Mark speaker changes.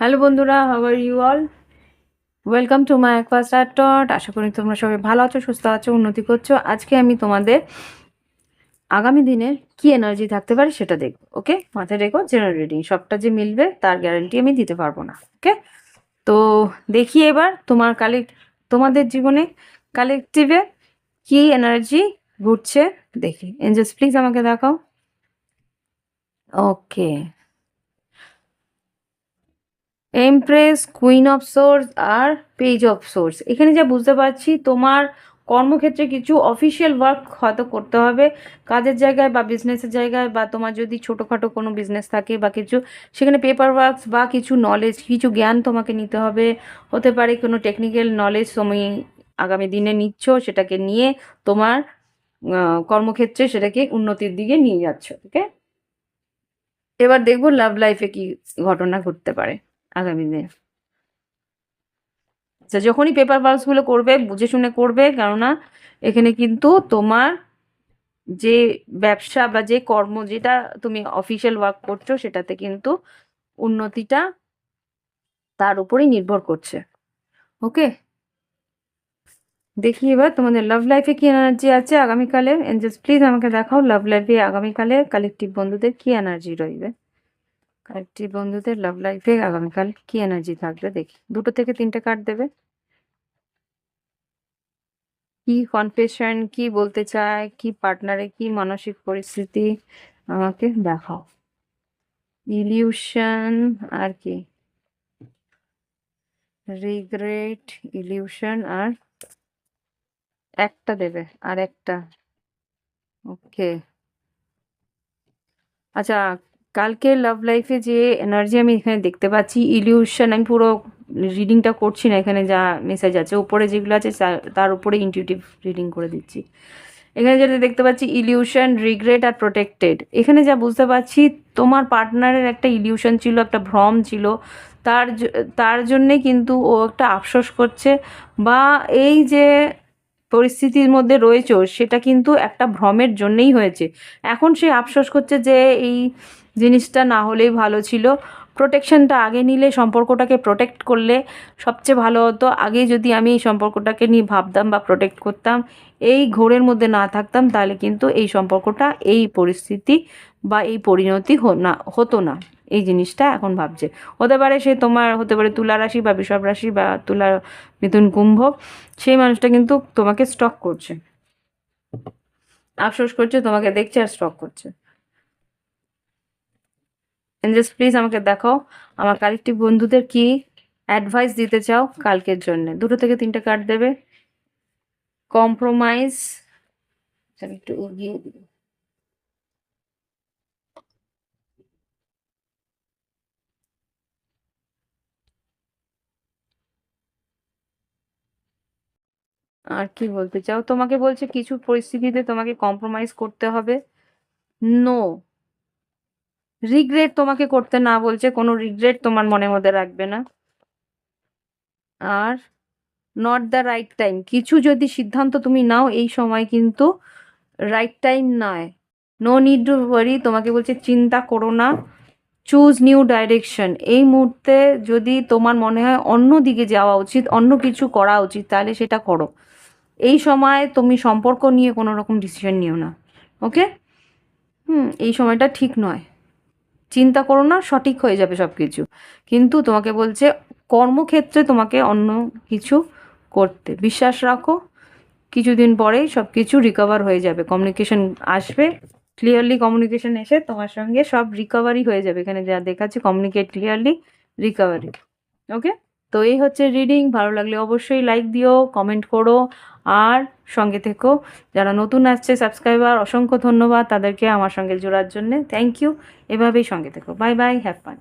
Speaker 1: Hello বন্ধুরা how are you all welcome to my art tot আশা করি তোমরা সবাই ভালো আছো, সুস্থ আছো, উন্নতি করছ। আজকে আমি তোমাদের আগামী দিনের কি এনার্জি থাকতে পারে সেটা দেখব ওকে মাথায় রেখো রিডিং সবটা যে মিলবে তার গ্যারান্টি আমি দিতে পারব না ওকে তো দেখি এবার তোমার কালেক্ট তোমাদের জীবনে কালেকটিভে কি এনার্জি ঘুরছে দেখি। এঞ্জেলস প্লিজ আমাকে দেখাও। Okay empress queen of swords R page of source এখানে যা বুঝতে পারছি, তোমার কর্মক্ষেত্রে কিছু অফিসিয়াল ওয়ার্ক হয়তো করতে হবে। কাজের জায়গায় বা বিজনেসের জায়গায় বা তোমার যদি ছোটোখাটো কোনো বিজনেস থাকে বা কিছু, সেখানে পেপার ওয়ার্কস বা কিছু নলেজ কিছু জ্ঞান তোমাকে নিতে হবে। হতে পারে কোনো টেকনিক্যাল নলেজ তুমি আগামী দিনে নিচ্ছ, সেটাকে নিয়ে তোমার কর্মক্ষেত্রে সেটাকে উন্নতির দিকে নিয়ে যাচ্ছ ওকে এবার দেখব লাভ লাইফে কি ঘটনা ঘটতে পারে আগামী দিনে। আচ্ছা যখনই পেপার ওয়ার্কসগুলো করবে, বুঝে শুনে করবে, কেননা এখানে কিন্তু তোমার যে ব্যবসা বা যে কর্ম যেটা তুমি অফিসিয়াল ওয়ার্ক করছ, সেটাতে কিন্তু উন্নতিটা তার উপরেই নির্ভর করছে। ওকে দেখি এবার তোমাদের লাভ লাইফে কি এনার্জি আছে? আগামীকালে এঞ্জেলস প্লিজ আমাকে দেখাও লাভ লাইফে আগামীকালে কালেকটিভ বন্ধুদের কি এনার্জি রইবে? কালেকটিভ বন্ধুদের লাভ লাইফে আগামীকাল কি এনার্জি থাকবে দেখি। দুটো থেকে তিনটে কার্ড দেবে। কি কনফেশন কি বলতে চায়, কি পার্টনারে কি মানসিক পরিস্থিতি, আমাকে দেখাও। ইলিউশন আর কি? রিগ্রেট ইলিউশন আর একটা দেবে, আর একটা। ওকে আচ্ছা কালকে লাভ লাইফে যে এনার্জি আমি এখানে দেখতে পাচ্ছি ইলিউশন আমি পুরো রিডিংটা করছি না এখানে যা মেসেজ আছে। উপরে যেগুলো আছে তার উপরে ইনটিউটিভ রিডিং করে দিচ্ছি। এখানে যেটা দেখতে পাচ্ছি ইলিউশন রিগ্রেট আর প্রোটেক্টেড এখানে যা বুঝতে পারছি, তোমার পার্টনারের একটা ইলিউশন ছিল, একটা ভ্রম ছিল। তার তার জন্যে কিন্তু ও একটা আফসোস করছে বা এই যে পরিস্থিতির মধ্যে রয়েছে, সেটা কিন্তু একটা ভ্রমের জন্যেই হয়েছে। এখন সে আফসোস করছে যে এই জিনিসটা না হলেই ভালো ছিল। প্রোটেকশনটা আগে নিলে, সম্পর্কটাকে প্রোটেক্ট করলে সবচেয়ে ভালো হতো। আগে যদি আমি এই সম্পর্কটাকে নিয়ে ভাবতাম বা প্রোটেক্ট করতাম, এই ঘোরের মধ্যে না থাকতাম, তাহলে কিন্তু এই সম্পর্কটা এই পরিস্থিতি বা এই পরিণতি না, হতো না। এই জিনিসটা এখন ভাবছে। হতে পারে সে তোমার, হতে পারে তুলা রাশি বা বিষব রাশি বা তুলা মিথুন কুম্ভ, সেই মানুষটা কিন্তু তোমাকে স্টক করছে। আফসোস করছে, তোমাকে দেখছে আর স্টক করছে। এঞ্জেলস প্লিজ আমাকে দেখাও, আমার কালেকটিভ বন্ধুদের কি অ্যাডভাইস দিতে চাও কালকের জন্য? দুটো থেকে তিনটে কার্ড দেবে। কম্প্রোমাইজ আমি একটু এগিয়ে দিই। আর কি বলতে চাও? তোমাকে বলছে কিছু পরিস্থিতিতে তোমাকে কম্প্রোমাইজ করতে হবে। নো রিগ্রেট তোমাকে করতে না বলছে, কোনো রিগ্রেট তোমার মনের মধ্যে রাখবে না। আর নট দ্য রাইট টাইম কিছু যদি সিদ্ধান্ত তুমি নাও, এই সময় কিন্তু রাইট টাইম নয়। নো নিড টু ওয়ারি তোমাকে বলছে, চিন্তা করো না চুজ নিউ ডাইরেকশন এই মুহূর্তে যদি তোমার মনে হয় অন্য দিকে যাওয়া উচিত, অন্য কিছু করা উচিত, তাহলে সেটা করো। এই সময় তুমি সম্পর্ক নিয়ে কোনো রকম ডিসিশন নিও না ওকে হুম, এই সময়টা ঠিক নয়। চিন্তা করো না, সঠিক হয়ে যাবে সব কিছু কিন্তু তোমাকে বলছে, কর্মক্ষেত্রে তোমাকে অন্য কিছু করতে। বিশ্বাস রাখো, কিছুদিন পরেই সব কিছু রিকভার হয়ে যাবে। কমিউনিকেশন আসবে ক্লিয়ারলি কমিউনিকেশন এসে তোমার সঙ্গে সব রিকভারি হয়ে যাবে। এখানে যা দেখাচ্ছে কমিউনিকেট ক্লিয়ারলি রিকভারি ওকে তো এই হচ্ছে রিডিং ভালো লাগলে অবশ্যই লাইক দিও কমেন্ট করো। আর সঙ্গে থেকো, যারা নতুন আসছে সাবস্ক্রাইবার অসংখ্য ধন্যবাদ তাদেরকে আমার সঙ্গে জোড়ার জন্যে। থ্যাংক ইউ এভাবেই সঙ্গে থেকো। Bye bye have fun